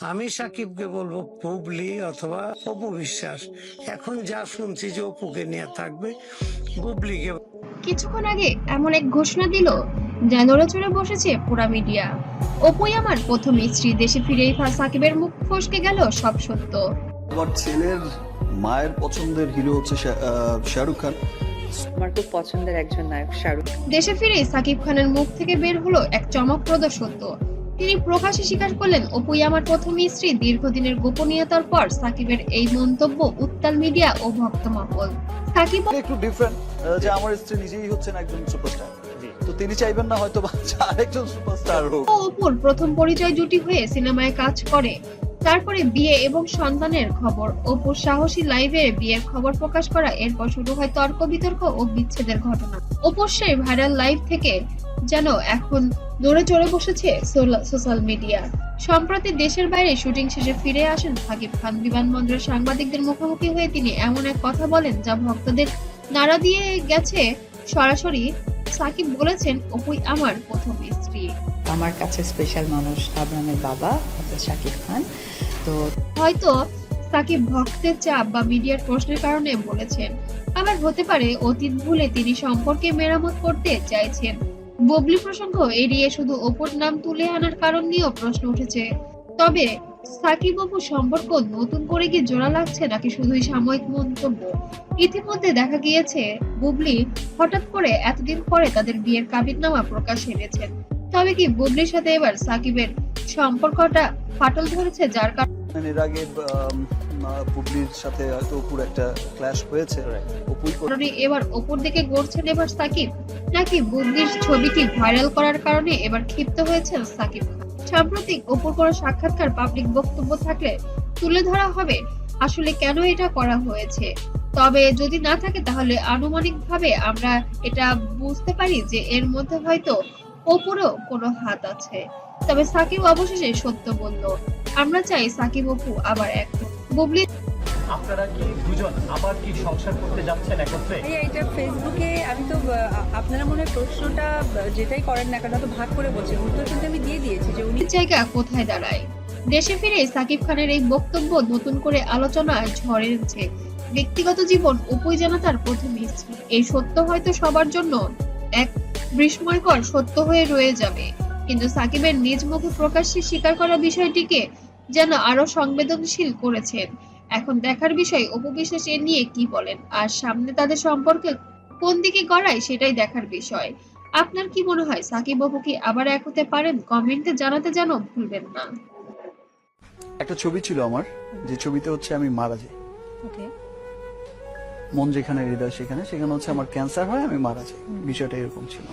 আমি সাকিবকে বলব বুবলি অথবা অপু বিশ্বাস। এখন যা শুনছি যে অপুকে নিয়ে থাকবে বুবলিকে কিছুক্ষণ আগে এমন এক ঘোষণা দিল যা নড়ে চড়ে বসেছে পুরা মিডিয়া। অপুই আমার প্রথম স্ত্রী দেশে ফিরেই সাকিবের মুখ ফসকে গেল সব সত্য। আমার ছেলের মায়ের পছন্দের হিরো হচ্ছে শাহরুখ খান। আমার খুব পছন্দের একজন নায়ক শাহরুখ। দেশে ফিরেই সাকিব খানের মুখ থেকে বের হলো এক চমকপ্রদ সত্য। তিনি প্রকাশ্যে স্বীকার করলেন অপুই আমার প্রথম স্ত্রী। দীর্ঘদিনের গোপনীয়তার পর সাকিবের এই মন্তব্য উত্তাল মিডিয়া ও ভক্তমহল সাকিব একটু ডিফারেন্ট যে আমার স্ত্রী নিজেই হচ্ছেন একজন সুপারস্টার তো তিনি চাইবেন না হয়তো আরেকজন সুপারস্টার হোক। অপুর প্রথম পরিচয় জুটি হয়ে সিনেমায় কাজ করে। তারপরে বিয়ে এবং সন্তানের খবর। অপুর সাহসী লাইভে বিয়ের খবর প্রকাশ করা এরপর শুরু হয় তর্ক বিতর্ক ও বিচ্ছেদের ঘটনা। অপুর সেই ভাইরাল লাইভ থেকে যেন এখন দৌড়ে চড়ে বসেছে সোশ্যাল মিডিয়া। সম্প্রতি দেশের বাইরে শুটিং শেষে ফিরে আসেন সাকিব খান। বিমানবন্দরের সাংবাদিকদের মুখোমুখি হয়ে তিনি এমন এক কথা বলেন যা ভক্তদের নাড়া দিয়ে গেছে। সরাসরি সাকিব বলেছেন অপুই আমার প্রথম স্ত্রী। আমার কাছে স্পেশাল মানুষ আবরামের বাবা সাকিব খান। তো হয়তো সাকিব ভক্তের চাপ বা মিডিয়ার প্রশ্নের কারণে বলেছেন। আবার হতে পারে অতীত ভুলে তিনি সম্পর্কে মেরামত করতে চাইছেন। ববলি প্রসঙ্গ এড়িয়ে শুধু অপুর নাম তুলে আনার কারণ নিয়েও প্রশ্ন উঠেছে। তবে সাকিব অপু সম্পর্ক নতুন করে কি জোড়া লাগছে নাকি শুধুই সাময়িক মন্তব্য? ইতিমধ্যে দেখা গিয়েছে, বুবলি হঠাৎ করে এতদিন পরে তাদের বিয়ের কাবিননামা প্রকাশ এনেছেন। তবে কি বুবলির সাথে এবার সাকিবের সম্পর্কটা ফাটল ধরেছে যার কারণে? এর আগে বুবলির সাথে হয়তো অপুর একটা ক্ল্যাশ হয়েছে। অপুই কারণে এবার ওপর দিকে গড়ছেন এবার সাকিব। নাকি বুদ্ধির ছবিটি ভাইরাল করার কারণে এবার ক্ষিপ্ত হয়েছেন সাকিব সাম্প্রতিক ওপর কোনো সাক্ষাৎকার পাবলিক বক্তব্য থাকলে তুলে ধরা হবে আসলে কেন এটা করা হয়েছে? তবে যদি না থাকে তাহলে আনুমানিকভাবে আমরা এটা বুঝতে পারি যে এর মধ্যে হয়তো ওপরও কোনো হাত আছে। তবে সাকিব অবশেষে সত্য বলল আমরা চাই সাকিব অপু আবার এক বুবলি আপনারা কি দুজন আবার কি সংসার করতে যাচ্ছেন একত্রে? এটা ফেসবুকে আমি তো আপনারা মনে প্রশ্নটা যেটাই করেন না কেন তো ভাগ করে বলছেন। উত্তর কিন্তু আমি দিয়ে দিয়েছি যে উনি জায়গা কোথায় দাঁড়ায়? দেশে ফিরে সাকিব খানের এই বক্তব্য নতুন করে আলোচনায় ঝড় এনেছে ব্যক্তিগত জীবন উপই যেন তার প্রথম স্ত্রী। এই সত্য হয়তো সবার জন্য এক বিস্ময়কর সত্য হয়ে রয়ে যাবে। কিন্তু সাকিবের নিজ মুখে প্রকাশ্যে স্বীকার করা বিষয়টিকে যেন আরও সংবেদনশীল করেছেন এখন দেখার বিষয় অপু বিশ্বাস এ নিয়ে কি বলেন? আর সামনে তাদের সম্পর্কে কোন দিকে গড়ায় সেটাই দেখার বিষয়। আপনার কি মনে হয় সাকিব বাবু কি আবার এক হতে পারেন? কমেন্টে জানাতে যেন ভুলবেন না। একটা ছবি ছিল আমার যে ছবিতে হচ্ছে আমি মারা যাই। ওকে। মন যেখানে হৃদয় সেখানে সেখানে হচ্ছে আমার ক্যান্সার হয় আমি মারা যাই। বিষয়টা এরকম ছিল।